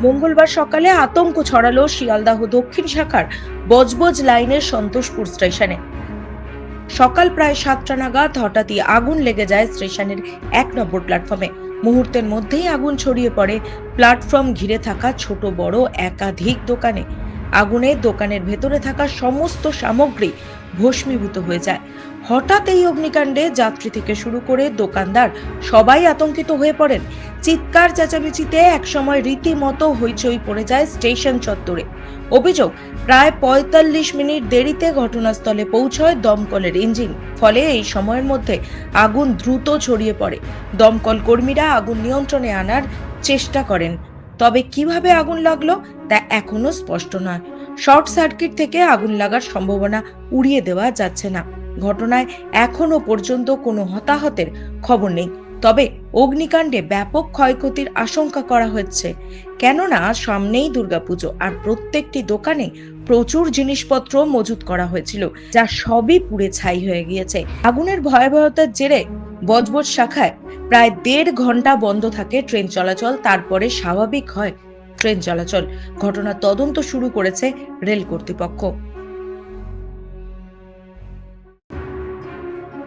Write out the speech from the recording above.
মঙ্গলবার সকালে আতঙ্ক ছড়ালো শিয়ালদাহ দক্ষিণ শাখার বজবজ লাইনের সন্তোষপুর স্টেশনে। সকাল প্রায় সাতটা নাগাদ হঠাৎই আগুন লেগে যায় স্টেশনের এক নম্বর প্ল্যাটফর্মে। মুহূর্তের মধ্যেই আগুন ছড়িয়ে পড়ে প্ল্যাটফর্ম ঘিরে থাকা ছোট বড় একাধিক দোকানে। আগুনে দোকানের ভেতরে থাকা সমস্ত সামগ্রী ভস্মীভূত হয়ে যায়। হঠাৎ এই অগ্নিকাণ্ডে যাত্রী থেকে শুরু করে দোকানদার সবাই আতঙ্কিত হয়ে পড়েন। চিৎকার চেঁচামেচিতে একসময় রীতিমতো হইচই পড়ে যায় স্টেশন চত্বরে। অভিযোগ, প্রায় পঁয়তাল্লিশ মিনিট দেরিতে ঘটনাস্থলে পৌঁছয় দমকলের ইঞ্জিন। ফলে এই সময়ের মধ্যে আগুন দ্রুত ছড়িয়ে পড়ে। দমকল কর্মীরা আগুন নিয়ন্ত্রণে আনার চেষ্টা করেন। তবে কীভাবে আগুন লাগল তা এখনও স্পষ্ট নয়। শর্ট সার্কিট থেকে আগুন লাগার সম্ভাবনা উড়িয়ে দেওয়া যাচ্ছে না। ঘটনায় এখনও পর্যন্ত কোনো হতাহতের খবর নেই। তবে অগ্নিকাণ্ডে ব্যাপক ক্ষয়ক্ষতির আশঙ্কা করা হচ্ছে। কেননা, সামনেই দুর্গাপুজো আর প্রত্যেকটি দোকানে প্রচুর জিনিসপত্র মজুত করা হয়েছিল, যা সবই পুড়ে ছাই হয়ে গিয়েছে। আগুনের ভয়াবহতার জেরে বজবজ শাখায় প্রায় দেড় ঘণ্টা বন্ধ থাকে ট্রেন চলাচল, তারপরে স্বাভাবিক হয় ট্রেন চলাচল। ঘটনার তদন্ত শুরু করেছে রেল কর্তৃপক্ষ।